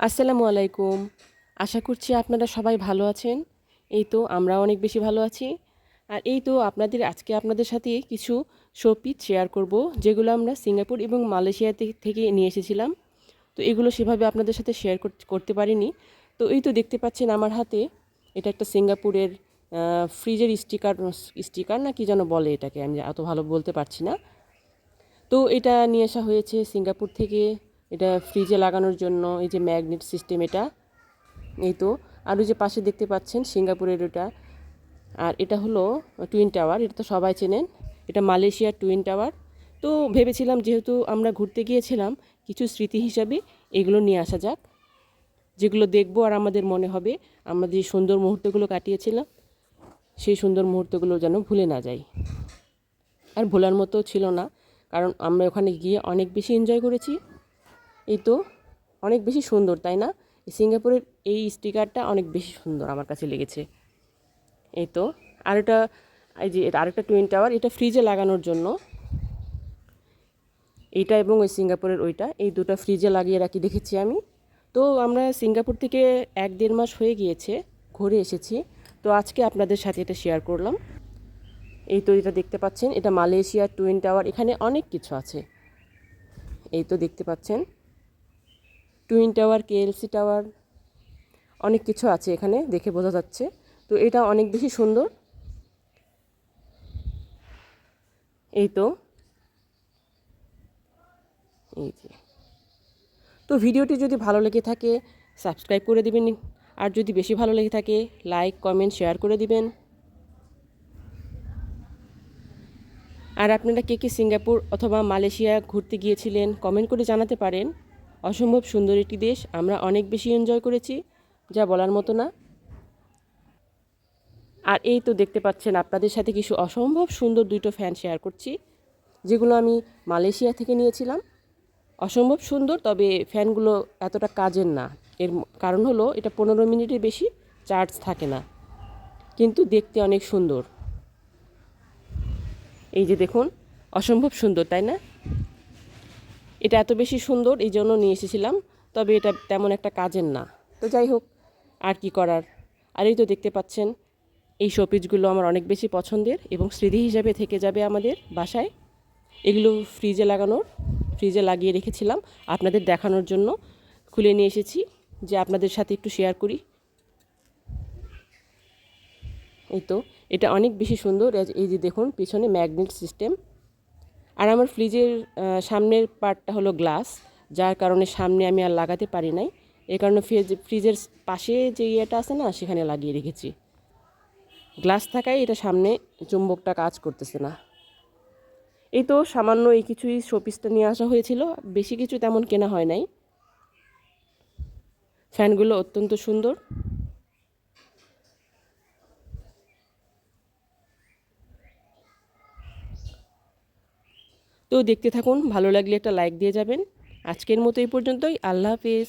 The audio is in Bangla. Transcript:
আসসালামু আলাইকুম। আশা করছি আপনারা সবাই ভালো আছেন। এই তো আমরা অনেক বেশি ভালো আছি। আর এই তো আপনাদের, আজকে আপনাদের সাথে কিছু শোপিস শেয়ার করব, যেগুলো আমরা সিঙ্গাপুর এবং মালয়েশিয়া থেকে নিয়ে এসেছিলাম। তো এগুলো সেভাবে আপনাদের সাথে শেয়ার করতে পারিনি। তো এই তো দেখতে পাচ্ছেন আমার হাতে, এটা একটা সিঙ্গাপুরের ফ্রিজের স্টিকার স্টিকার না কি যেন বলে এটাকে, আমি এত ভালো বলতে পারছি না। তো এটা নিয়ে আসা হয়েছে সিঙ্গাপুর থেকে এটা ফ্রিজে লাগানোর জন্য এই যে ম্যাগনেট সিস্টেম এটা, এই তো। আর ওই যে পাশে দেখতে পাচ্ছেন সিঙ্গাপুরের ওটা। আর এটা হলো টুইন টাওয়ার এটা তো সবাই চেনেন। এটা মালয়েশিয়ার টুইন টাওয়ার তো ভেবেছিলাম যেহেতু আমরা ঘুরতে গিয়েছিলাম, কিছু স্মৃতি হিসাবে এগুলো নিয়ে আসা যাক। যেগুলো দেখব আর আমাদের মনে হবে, আমরা যে সুন্দর মুহূর্তগুলো কাটিয়েছিলাম, সেই সুন্দর মুহূর্তগুলো যেন ভুলে না যাই। আর ভোলার মতো ছিল না, কারণ আমরা ওখানে গিয়ে অনেক বেশি এনজয় করেছি। এই তো অনেক বেশি সুন্দর, তাই না? সিঙ্গাপুরের এই স্টিকারটা অনেক বেশি সুন্দর আমার কাছে লেগেছে। এই তো আর এটা এই যে আরেকটা টুইন টাওয়ার, এটা ফ্রিজে লাগানোর জন্য। এইটা এবং ওই সিঙ্গাপুরের ওইটা, এই দুটো ফ্রিজে লাগিয়ে রাখি, দেখেছি আমি। তো আমরা সিঙ্গাপুর থেকে এক দেড় মাস হয়ে গিয়েছে, ঘুরে এসেছি। তো আজকে আপনাদের সাথে এটা শেয়ার করলাম। এই তো এটা দেখতে পাচ্ছেন, এটা মালয়েশিয়ার টুইন টাওয়ার, এখানে অনেক কিছু আছে। এই তো দেখতে পাচ্ছেন। টুইন টাওয়ার, কেএলসি টাওয়ার, অনেক কিছু আছে এখানে দেখে বোঝা যাচ্ছে। তো এটা অনেক বেশি সুন্দর। এই তো। এই যে। তো ভিডিওটি যদি ভালো লেগে থাকে, সাবস্ক্রাইব করে দিবেন। আর যদি বেশি ভালো লেগে থাকে, লাইক, কমেন্ট, শেয়ার করে দিবেন। আর আপনারা কে কে সিঙ্গাপুর অথবা মালয়েশিয়া ঘুরতে গিয়েছিলেন, কমেন্ট করে জানাতে পারেন। অসম্ভব সুন্দর একটি দেশ আমরা অনেক বেশি এনজয় করেছি, যা বলার মতো না। আর এই তো দেখতে পাচ্ছেন আপনাদের সাথে কিছু অসম্ভব সুন্দর দুটো ফ্যান শেয়ার করছি, যেগুলো আমি মালয়েশিয়া থেকে নিয়েছিলাম। অসম্ভব সুন্দর, তবে ফ্যানগুলো এতটা কাজের না। এর কারণ হলো, এটা পনেরো মিনিটের বেশি চার্জ থাকে না, কিন্তু দেখতে অনেক সুন্দর। এই যে দেখুন, অসম্ভব সুন্দর, তাই না? এটা এত বেশি সুন্দর, এই জন্য নিয়ে এসেছিলাম, তবে এটা তেমন একটা কাজের না। তো যাই হোক, আর কি করার? আর এই তো দেখতে পাচ্ছেন, এই শোপিসগুলো আমার অনেক বেশি পছন্দের এবং স্মৃতি হিসাবে থেকে যাবে আমাদের বাসায়। এগুলো ফ্রিজে লাগানোর, ফ্রিজে লাগিয়ে রেখেছিলাম। আপনাদের দেখানোর জন্য খুলে নিয়ে এসেছি, যে আপনাদের সাথে একটু শেয়ার করি। এই তো, এটা অনেক বেশি সুন্দর, এই যে দেখুন, পিছনে ম্যাগনেট সিস্টেম আর আমার ফ্রিজের সামনের পার্টটা হলো গ্লাস, যার কারণে সামনে আমি আর লাগাতে পারি নাই। এই কারণে ফ্রিজ, ফ্রিজের পাশে যে ইয়েটা আছে না, সেখানে লাগিয়ে রেখেছি। গ্লাস থাকায় এটা সামনে চুম্বকটা কাজ করতেছে না। এই তো সামান্য এই কিছুই শোপিসটা নিয়ে আসা হয়েছিল। বেশি কিছু তেমন কেনা হয় নাই। ফ্যানগুলো অত্যন্ত সুন্দর। তো দেখতে থাকুন, ভালো লাগলে একটা লাইক দিয়ে যাবেন। আজকের মতো এই পর্যন্তই, আল্লাহ হাফিজ।